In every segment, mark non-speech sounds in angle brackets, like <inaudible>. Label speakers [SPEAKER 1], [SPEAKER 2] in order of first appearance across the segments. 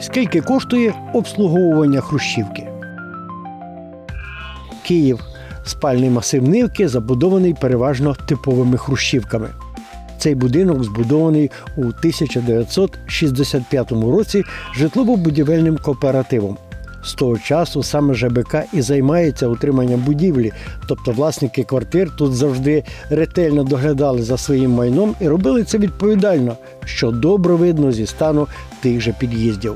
[SPEAKER 1] Скільки коштує обслуговування хрущівки? Київ. Спальний масив Нивки забудований переважно типовими хрущівками. Цей будинок збудований у 1965 році житлово-будівельним кооперативом. З того часу саме ЖБК і займається утриманням будівлі, тобто власники квартир тут завжди ретельно доглядали за своїм майном і робили це відповідально, що добре видно зі стану тих же під'їздів.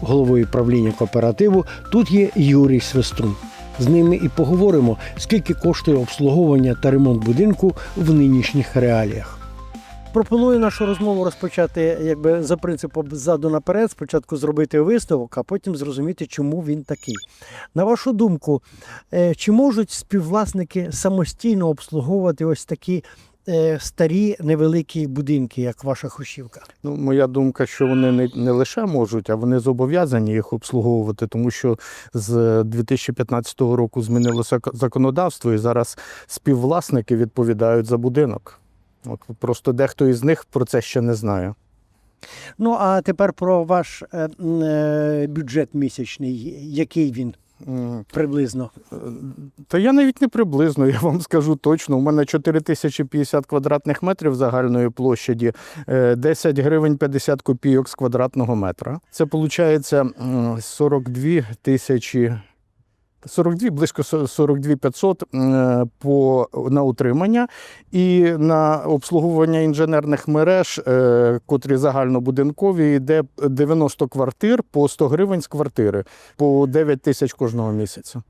[SPEAKER 1] Головою правління кооперативу тут є Юрій Свистун. З ними і поговоримо, скільки коштує обслуговування та ремонт будинку в нинішніх реаліях. Пропоную нашу розмову розпочати якби за принципом ззаду наперед. Спочатку зробити висновок, а потім зрозуміти, чому він такий. На вашу думку, е, чи можуть співвласники самостійно обслуговувати ось такі е, старі невеликі будинки, як ваша хрущівка?
[SPEAKER 2] Ну, моя думка, що вони не, не лише можуть, а вони зобов'язані їх обслуговувати, тому що з 2015 року змінилося законодавство, і зараз співвласники відповідають за будинок. От просто дехто із них про це ще не знає.
[SPEAKER 1] Ну а тепер про ваш е, е, бюджет місячний, який він приблизно.
[SPEAKER 2] Та я навіть не приблизно, я вам скажу точно. У мене 4050 квадратних метрів загальної площаді, е, 10 гривень 50 копійок з квадратного метра. Це виходить 42 тисячі. 42, близько 42 500 е, по, на утримання і на обслуговування інженерних мереж, е, котрі загальнобудинкові, йде 90 квартир по 100 гривень з квартири, по 9 тисяч кожного місяця.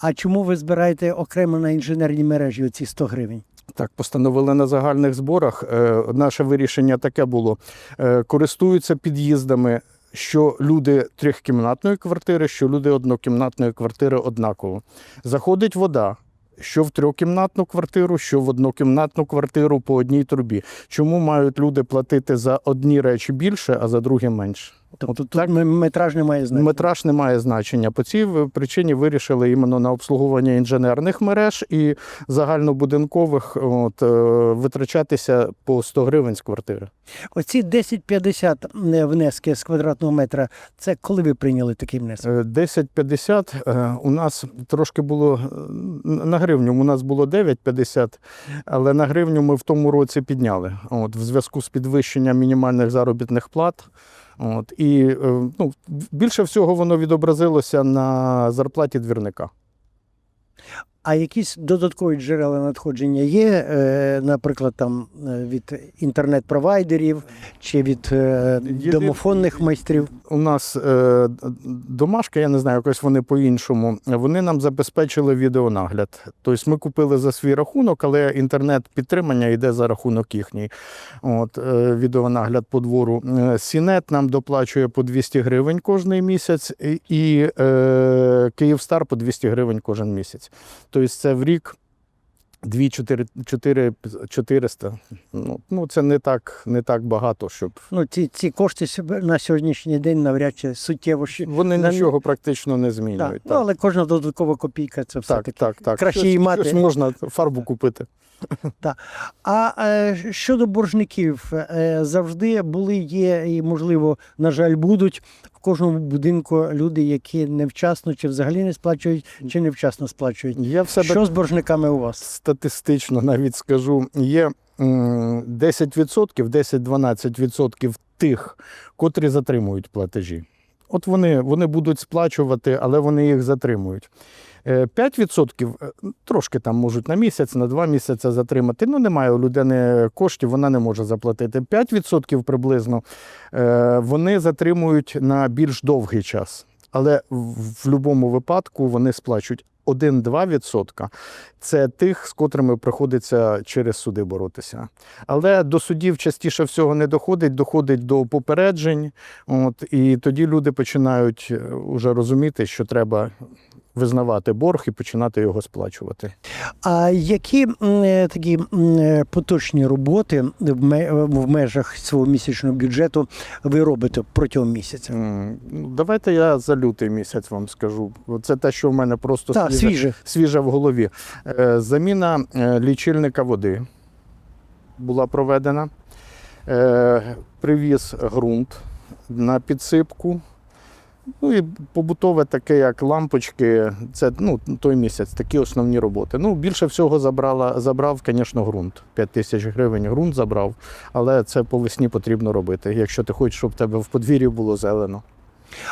[SPEAKER 1] А чому ви збираєте окремо на інженерні мережі оці 100 гривень?
[SPEAKER 2] Так, постановили на загальних зборах. Е, Наше вирішення таке було: користуються під'їздами, що люди трьохкімнатної квартири, що люди однокімнатної квартири однаково. Заходить вода. Що в трьохкімнатну квартиру, що в однокімнатну квартиру по одній трубі. Чому мають люди платити за одні речі більше, а за другі менше?
[SPEAKER 1] Тобто тут метраж не має значення.
[SPEAKER 2] Метраж не має значення. По цій причині вирішили іменно на обслуговування інженерних мереж і загальнобудинкових от, е, витрачатися по 100 гривень з квартири.
[SPEAKER 1] Оці 10-50 внески з квадратного метра. Це коли ви прийняли такий внесок?
[SPEAKER 2] Е, 10,50 е, у нас трошки було е, на гривню. У нас було 9,50, але на гривню ми в тому році підняли. От, в зв'язку з підвищенням мінімальних заробітних плат. От, і е, ну, більше всього воно відобразилося на зарплаті двірника.
[SPEAKER 1] А якісь додаткові джерела надходження є, е, наприклад, там е, від інтернет-провайдерів чи від е, домофонних майстрів?
[SPEAKER 2] У нас домашка, я не знаю, якось вони по-іншому. Вони нам забезпечили відеонагляд. Тобто ми купили за свій рахунок, але інтернет-підтримання йде за рахунок їхній. От, відеонагляд по двору. Сінет нам доплачує по 200 гривень кожний місяць, і- Київстар по 200 гривень кожен місяць. Тобто це в рік 2 4, 4, 400. Ну, ну, це не так, не так багато, щоб.
[SPEAKER 1] Ну, ці, ці кошти на сьогоднішній день навряд чи суттєво.
[SPEAKER 2] Вони
[SPEAKER 1] На-
[SPEAKER 2] нічого практично не
[SPEAKER 1] Так,
[SPEAKER 2] змінюють.
[SPEAKER 1] ну, але кожна додаткова копійка це все
[SPEAKER 2] Так, так, так.
[SPEAKER 1] краще
[SPEAKER 2] щось,
[SPEAKER 1] мати.
[SPEAKER 2] Щось можна фарбу купити. <laughs>
[SPEAKER 1] А е, щодо боржників, е, завжди були, є і, можливо, на жаль, будуть в кожному будинку люди, які невчасно чи взагалі не сплачують, чи невчасно сплачують.
[SPEAKER 2] Я в себе
[SPEAKER 1] Що з боржниками у вас?
[SPEAKER 2] статистично навіть скажу, є м, 10%, 10-12% тих, котрі затримують платежі. От вони, вони будуть сплачувати, але вони їх затримують. Е, 5% е, трошки там можуть на місяць, на два місяці затримати. Ну, немає у людини коштів, вона не може заплатити. 5% приблизно е, вони затримують на більш довгий час. Але в будь-якому випадку вони сплачують 1-2% це тих, з котрими приходиться через суди боротися. Але до судів частіше всього не доходить, доходить до попереджень. От, і тоді люди починають вже розуміти, що треба визнавати борг і починати його сплачувати.
[SPEAKER 1] А які е, такі е, поточні роботи в межах свого місячного бюджету ви робите протягом місяця?
[SPEAKER 2] Давайте я за лютий місяць вам скажу. Це те, що в мене просто
[SPEAKER 1] Так,
[SPEAKER 2] свіже,
[SPEAKER 1] свіже.
[SPEAKER 2] свіже в голові. Е, Заміна лічильника води була проведена. Привіз ґрунт на підсипку. Ну і побутове таке, як лампочки, це ну, той місяць, такі основні роботи. Ну, більше всього забрала, забрав, звісно, ґрунт. 5 тисяч гривень ґрунт забрав, але це по весні потрібно робити, якщо ти хочеш, щоб в тебе в подвір'ї було зелено.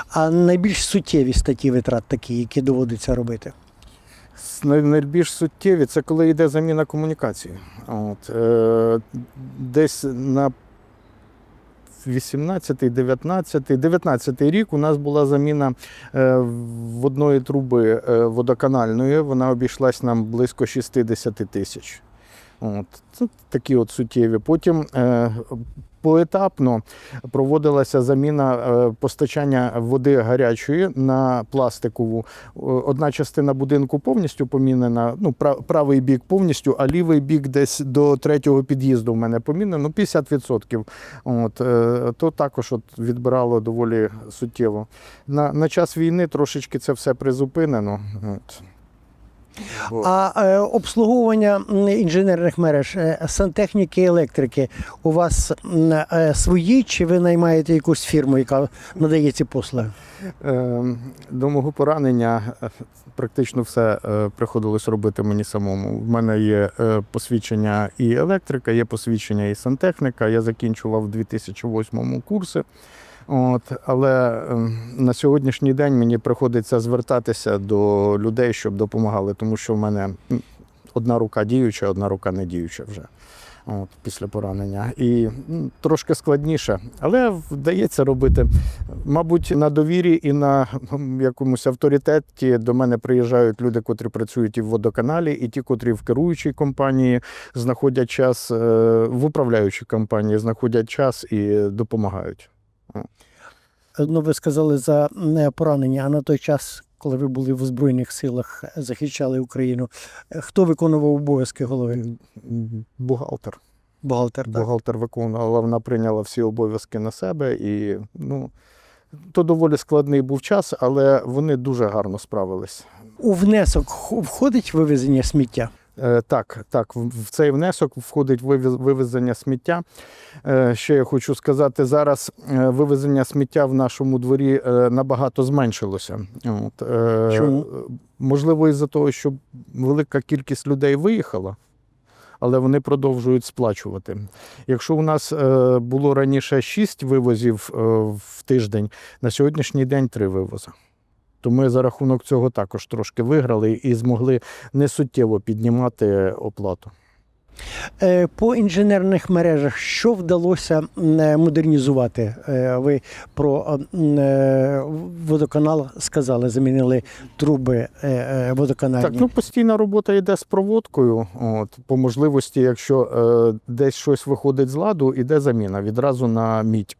[SPEAKER 1] А найбільш суттєві статті витрат такі, які доводиться робити.
[SPEAKER 2] Найбільш суттєві це коли йде заміна комунікації. От, е, десь на 18, 19, 19 рік у нас була заміна водної в одної труби е, водоканальної. Вона обійшлась нам близько 60 тисяч. От, такі от суттєві. Потім е, поетапно проводилася заміна е, постачання води гарячої на пластикову. Одна частина будинку повністю помінена, ну, правий бік повністю, а лівий бік десь до третього під'їзду в мене помінено, ну, 50%. От, е, то також от відбирало доволі суттєво. На, на час війни трошечки це все призупинено. От.
[SPEAKER 1] А е, обслуговування інженерних мереж, е, сантехніки, електрики у вас е, свої, чи ви наймаєте якусь фірму, яка надає ці послуги?
[SPEAKER 2] Е, До мого поранення е, практично все е, приходилось робити мені самому. В мене є посвідчення і електрика, є посвідчення і сантехніка. Я закінчував в 2008 курси. От, але е, на сьогоднішній день мені приходиться звертатися до людей, щоб допомагали, тому що в мене одна рука діюча, одна рука не діюча вже. От, після поранення. І м, трошки складніше, але вдається робити. Мабуть, на довірі і на якомусь авторитеті до мене приїжджають люди, котрі працюють і в водоканалі, і ті, котрі в керуючій компанії знаходять час, е, в управляючій компанії знаходять час і допомагають.
[SPEAKER 1] Ну, ви сказали за поранення, а на той час, коли ви були в Збройних силах, е, захищали Україну, е, хто виконував обов'язки голови?
[SPEAKER 2] Бухгалтер.
[SPEAKER 1] Бухгалтер, так?
[SPEAKER 2] Бухгалтер виконувала, вона прийняла всі обов'язки на себе і ну. То доволі складний був час, але вони дуже гарно справились.
[SPEAKER 1] У внесок входить вивезення сміття?
[SPEAKER 2] Е, Так, так, в цей внесок входить вивезення сміття. Е, Ще я хочу сказати, зараз е, вивезення сміття в нашому дворі набагато зменшилося. От,
[SPEAKER 1] Чому?
[SPEAKER 2] Можливо, із-за того, що велика кількість людей виїхала. Але вони продовжують сплачувати. Якщо у нас було раніше 6 вивозів в тиждень, на сьогоднішній день 3 вивози. То ми за рахунок цього також трошки виграли і змогли несуттєво піднімати оплату.
[SPEAKER 1] Е, По інженерних мережах що вдалося е, модернізувати? Е, Ви про водоканал сказали, замінили труби водоканальні.
[SPEAKER 2] Так, ну постійна робота йде з проводкою. От, по можливості, якщо десь щось виходить з ладу, іде заміна відразу на мідь.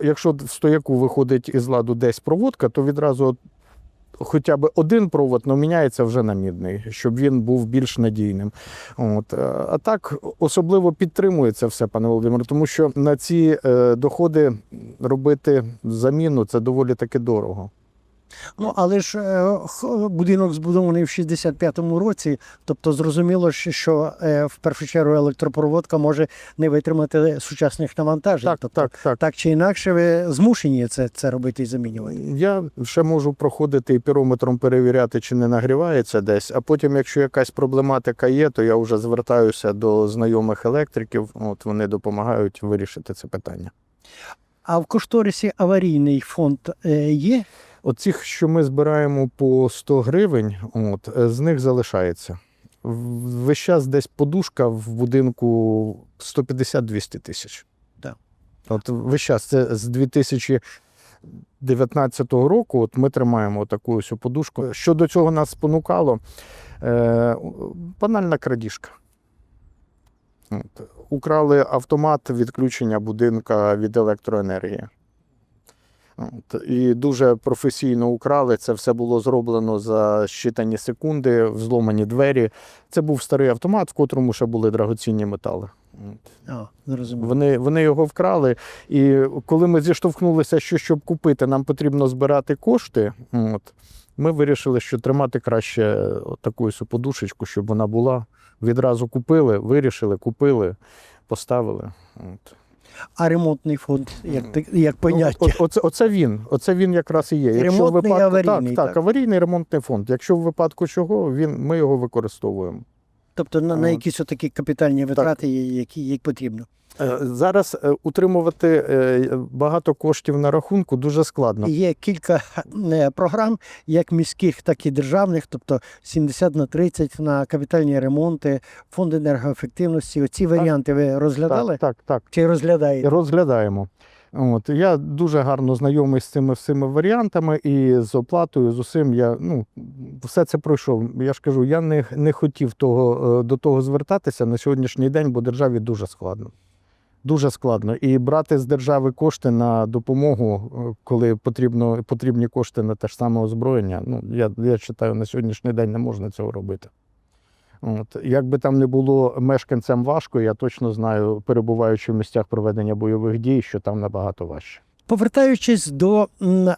[SPEAKER 2] Якщо в стояку виходить із ладу десь проводка, то відразу хоча б один провод але міняється вже на мідний, щоб він був більш надійним. От. е, А так особливо підтримується все, пане Володимире, тому що на ці е, доходи робити заміну це доволі таки дорого.
[SPEAKER 1] Ну, але ж е, будинок збудований в 65-му році, тобто зрозуміло, що- е, в першу чергу електропроводка може не витримати сучасних навантажень.
[SPEAKER 2] Так,
[SPEAKER 1] тобто,
[SPEAKER 2] так, так.
[SPEAKER 1] так чи інакше, ви змушені це, це робити і замінювати.
[SPEAKER 2] Я ще можу проходити і пірометром перевіряти, чи не нагрівається десь. А потім, якщо якась проблематика є, то я вже звертаюся до знайомих електриків. От вони допомагають вирішити це питання.
[SPEAKER 1] А в кошторисі аварійний фонд е, є?
[SPEAKER 2] Оцих, що ми збираємо по 100 гривень, от, е, з них залишається. Весь час десь подушка в будинку 150-200 тисяч.
[SPEAKER 1] Так.
[SPEAKER 2] От весь час це з 2019 року. От ми тримаємо таку ось подушку. Що до цього нас спонукало? Е, банальна крадіжка. От. Украли автомат відключення будинка від електроенергії. І дуже професійно украли. Це все було зроблено за щитані секунди, взломані двері. Це був старий автомат, в котрому ще були драгоцінні метали.
[SPEAKER 1] А.
[SPEAKER 2] Вони, вони його вкрали. І коли ми зіштовхнулися, що щоб купити, нам потрібно збирати кошти. От, ми вирішили, що тримати краще таку ось подушечку, щоб вона була. Відразу купили, вирішили, купили, поставили. От.
[SPEAKER 1] А ремонтний фонд, як, так- як поняття.
[SPEAKER 2] Ну, от, оце, оце він. Оце він якраз і є. Якщо в
[SPEAKER 1] Ремонтний
[SPEAKER 2] випадку,
[SPEAKER 1] аварійний,
[SPEAKER 2] так,
[SPEAKER 1] так?
[SPEAKER 2] так, аварійний ремонтний фонд. Якщо в випадку чого, він, ми його використовуємо.
[SPEAKER 1] Тобто на, на
[SPEAKER 2] От.
[SPEAKER 1] якісь такі капітальні витрати, які їй потрібно.
[SPEAKER 2] Е, Зараз е, утримувати е, багато коштів на рахунку дуже складно.
[SPEAKER 1] Є кілька програм, як міських, так і державних, тобто 70 на 30 на капітальні ремонти, фонд енергоефективності. Оці варіанти ви розглядали
[SPEAKER 2] Так, так, так.
[SPEAKER 1] чи розглядаєте?
[SPEAKER 2] Розглядаємо. От я дуже гарно знайомий з цими всіми варіантами і з оплатою, з усім. Я ну все це пройшов. Я ж кажу, я не, не хотів того до того звертатися на сьогоднішній день, бо державі дуже складно. Дуже складно. І брати з держави кошти на допомогу, е, коли потрібно, потрібні кошти на те ж саме озброєння. Ну, я, я вважаю, на сьогоднішній день не можна цього робити. От. Як би там не було мешканцям важко, я точно знаю, перебуваючи в місцях проведення бойових дій, що там набагато важче.
[SPEAKER 1] Повертаючись до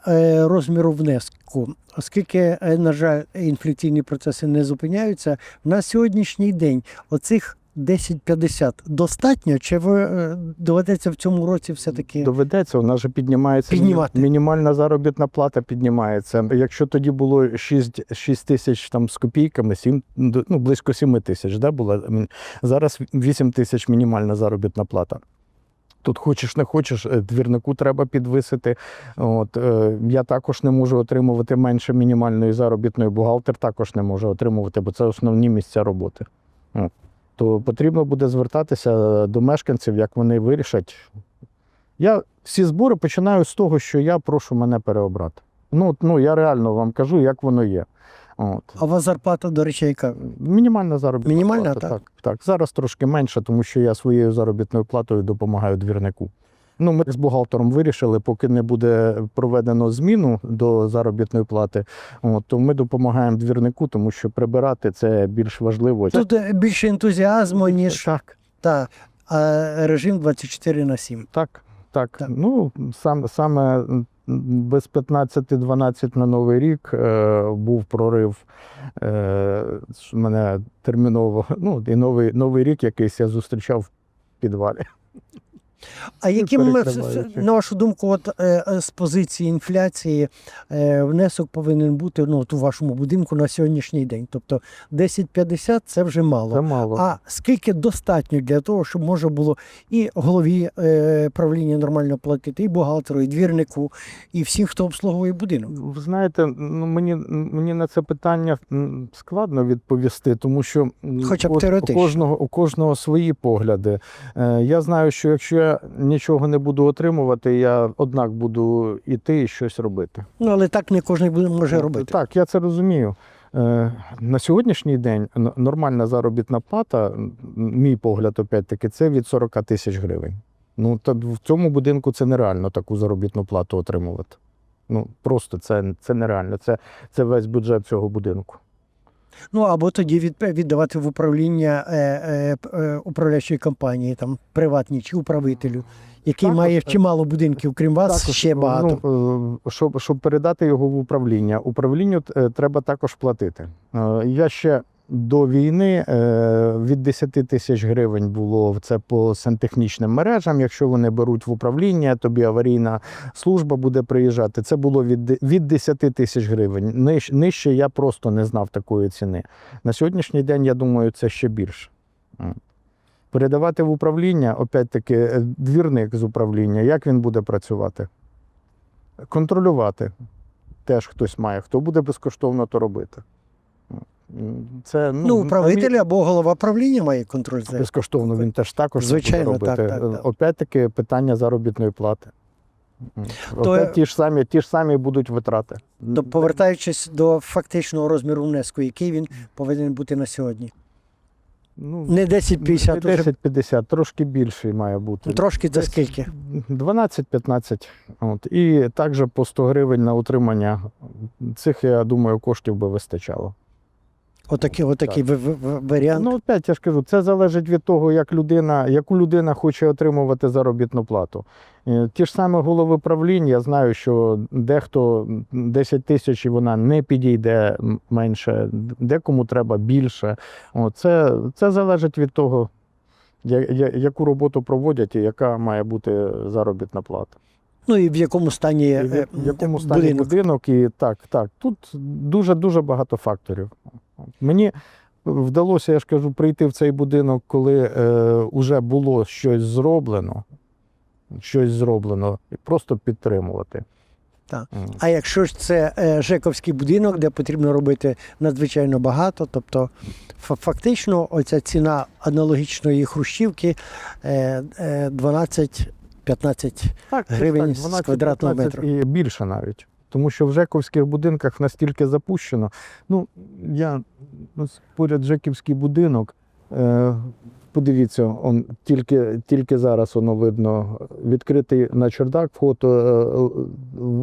[SPEAKER 1] е, розміру внеску, оскільки, е, на жаль, інфляційні процеси не зупиняються, на сьогоднішній день оцих 10-50 достатньо, чи ви е, доведеться в цьому році все-таки
[SPEAKER 2] Доведеться, у нас же піднімається
[SPEAKER 1] Піднімати.
[SPEAKER 2] мінімальна заробітна плата піднімається. Якщо тоді було 6, 6 тисяч там з копійками, 7, ну близько 7 тисяч, да, була зараз 8 тисяч мінімальна заробітна плата. Тут хочеш не хочеш, е, двірнику треба підвисити. От, е, я також не можу отримувати менше мінімальної заробітної, бухгалтер також не може отримувати, бо це основні місця роботи. От. То потрібно буде звертатися до мешканців, як вони вирішать. Я всі збори починаю з того, що я прошу мене переобрати. Ну, ну я реально вам кажу, як воно є. От.
[SPEAKER 1] а у вас зарплата, до речі, яка?
[SPEAKER 2] Мінімальна заробітна
[SPEAKER 1] Мінімальна,
[SPEAKER 2] плата.
[SPEAKER 1] так?
[SPEAKER 2] так? Так, Зараз трошки менше, тому що я своєю заробітною платою допомагаю двірнику. Ну, ми з бухгалтером вирішили, поки не буде проведено зміну до заробітної плати, от, то ми допомагаємо двірнику, тому що прибирати це більш важливо.
[SPEAKER 1] Тут е, більше ентузіазму, ніж
[SPEAKER 2] Так,
[SPEAKER 1] та, а режим 24 на 7.
[SPEAKER 2] так, так.
[SPEAKER 1] Так.
[SPEAKER 2] Ну, сам, саме без 15-12 на Новий рік е, був прорив. Е, мене терміново, ну, і новий, новий рік якийсь я зустрічав в підвалі.
[SPEAKER 1] А яким, на вашу думку, от, е, е, з позиції інфляції е, внесок повинен бути ну, от у вашому будинку на сьогоднішній день? Тобто 10-50 це вже мало.
[SPEAKER 2] Це мало.
[SPEAKER 1] А скільки достатньо для того, щоб можна було і голові правління нормально платити, і бухгалтеру, і двірнику, і всім, хто обслуговує будинок?
[SPEAKER 2] Ви знаєте, ну мені, мені на це питання складно відповісти, тому що
[SPEAKER 1] Хоча б
[SPEAKER 2] у, кожного, у кожного свої погляди. Я знаю, що якщо я нічого не буду отримувати, я однак буду йти і щось робити.
[SPEAKER 1] Ну але так не кожен може робити.
[SPEAKER 2] Так, я це розумію. Е, На сьогоднішній день нормальна заробітна плата, мій погляд, опять-таки, це від 40 тисяч гривень. Ну, та в цьому будинку це нереально таку заробітну плату отримувати. Ну, просто це, це нереально. Це, це весь бюджет цього будинку.
[SPEAKER 1] Ну або тоді від, віддавати в управління е, е, е, управляючої компанії, там приватній чи управителю, який
[SPEAKER 2] Також,
[SPEAKER 1] має
[SPEAKER 2] е,
[SPEAKER 1] чимало будинків, крім вас,
[SPEAKER 2] Також,
[SPEAKER 1] ще багато.
[SPEAKER 2] Ну, е, щоб, щоб передати його в управління, управлінню е, треба також платити. Е, Я ще до війни е, від 10 тисяч гривень було це по сантехнічним мережам. Якщо вони беруть в управління, тобі аварійна служба буде приїжджати. Це було від, від 10 тисяч гривень. Ниж, нижче я просто не знав такої ціни. На сьогоднішній день, я думаю, це ще більше. Передавати в управління, опять-таки, е, двірник з управління, як він буде працювати? Контролювати теж хтось має. Хто буде безкоштовно то робити? Це, ну,
[SPEAKER 1] Ну,
[SPEAKER 2] на
[SPEAKER 1] управитель або голова правління має контроль за
[SPEAKER 2] безкоштовно він теж також
[SPEAKER 1] Звичайно,
[SPEAKER 2] буде
[SPEAKER 1] так, так, так.
[SPEAKER 2] Опять-таки питання заробітної плати.
[SPEAKER 1] То-
[SPEAKER 2] Опять ті, ж самі, ті ж самі будуть витрати.
[SPEAKER 1] То повертаючись до фактичного розміру внеску, який він повинен бути на сьогодні.
[SPEAKER 2] Ну,
[SPEAKER 1] Не 10-50,
[SPEAKER 2] не 10-50, трошки більший має бути.
[SPEAKER 1] трошки
[SPEAKER 2] Десь
[SPEAKER 1] скільки?
[SPEAKER 2] 12-15. От. І також по 100 гривень на утримання. Цих, я думаю, коштів би вистачало.
[SPEAKER 1] Отакий, отакий в- в- в- варіант.
[SPEAKER 2] Ну, опять я ж кажу, це залежить від того, як людина, яку людина хоче отримувати заробітну плату. Е, Ті ж саме голови правлінь, я знаю, що дехто 10 тисяч і вона не підійде менше, декому треба більше. О, це, це залежить від того, Я, я, яку роботу проводять і яка має бути заробітна плата.
[SPEAKER 1] Ну і в якому стані,
[SPEAKER 2] І
[SPEAKER 1] е,
[SPEAKER 2] в якому стані
[SPEAKER 1] будинок?
[SPEAKER 2] будинок. І так, так. Тут дуже дуже багато факторів. Мені вдалося, я ж кажу, прийти в цей будинок, коли е, вже було щось зроблено. Щось зроблено, і просто підтримувати.
[SPEAKER 1] Так.
[SPEAKER 2] М.
[SPEAKER 1] А якщо ж це е, Жековський будинок, де потрібно робити надзвичайно багато, тобто фактично оця ціна аналогічної хрущівки е, е, 12-15
[SPEAKER 2] Так, це
[SPEAKER 1] гривень з
[SPEAKER 2] 12,
[SPEAKER 1] квадратного
[SPEAKER 2] 15
[SPEAKER 1] метру.
[SPEAKER 2] І більше навіть. Тому що в Жековських будинках настільки запущено. Ну, я ну, поряд Жеківський будинок. Е, подивіться, он, тільки, тільки зараз воно видно. Відкритий на чердак, вход е, е,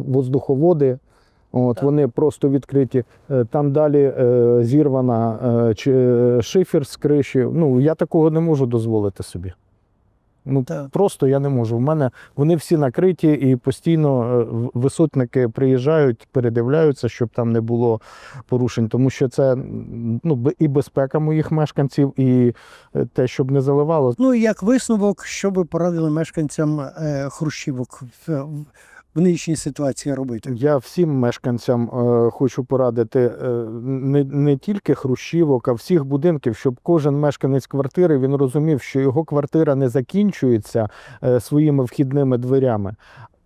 [SPEAKER 2] воздуховоди. От,
[SPEAKER 1] Так.
[SPEAKER 2] вони просто відкриті. Е, Там далі е, зірвана е, чи, шифер з криші. Ну, я такого не можу дозволити собі. Ну,
[SPEAKER 1] Так.
[SPEAKER 2] просто я не можу. У мене вони всі накриті і постійно е, висотники приїжджають, передивляються, щоб там не було порушень, тому що це ну, і безпека моїх мешканців, і е, те, щоб не заливало.
[SPEAKER 1] Ну і як висновок, що ви порадили мешканцям е, Хрущівок в, нинішній ситуації робити?
[SPEAKER 2] Я всім мешканцям е, хочу порадити е, не, не тільки хрущівок, а всіх будинків, щоб кожен мешканець квартири він розумів, що його квартира не закінчується е, своїми вхідними дверями.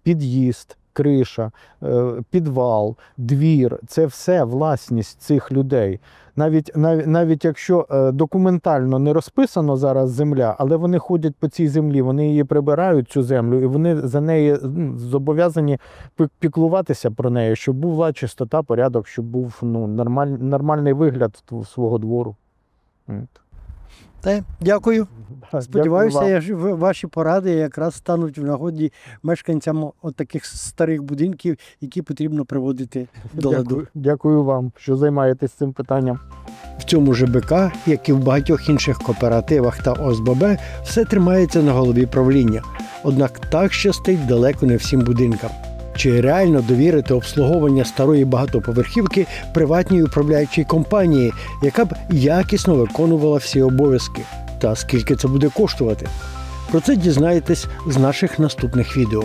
[SPEAKER 2] Під'їзд, криша, е, підвал, двір це все власність цих людей. Навіть, навіть, навіть якщо е, документально не розписано зараз земля, але вони ходять по цій землі, вони її прибирають цю землю, і вони за неї зобов'язані піклуватися про неї, щоб була чистота, порядок, щоб був ну, нормаль, нормальний вигляд свого двору.
[SPEAKER 1] Те, дякую. Сподіваюся, я ж- ваші поради якраз стануть в нагоді мешканцям от таких старих будинків, які потрібно приводити до ладу.
[SPEAKER 2] Дякую, дякую вам, що займаєтесь цим питанням.
[SPEAKER 1] В цьому ЖБК, як і в багатьох інших кооперативах та ОСББ, все тримається на голові правління. Однак так щастить далеко не всім будинкам. Чи реально довірити обслуговування старої багатоповерхівки приватній управляючій компанії, яка б якісно виконувала всі обов'язки? Та скільки це буде коштувати? Про це дізнаєтесь з наших наступних відео.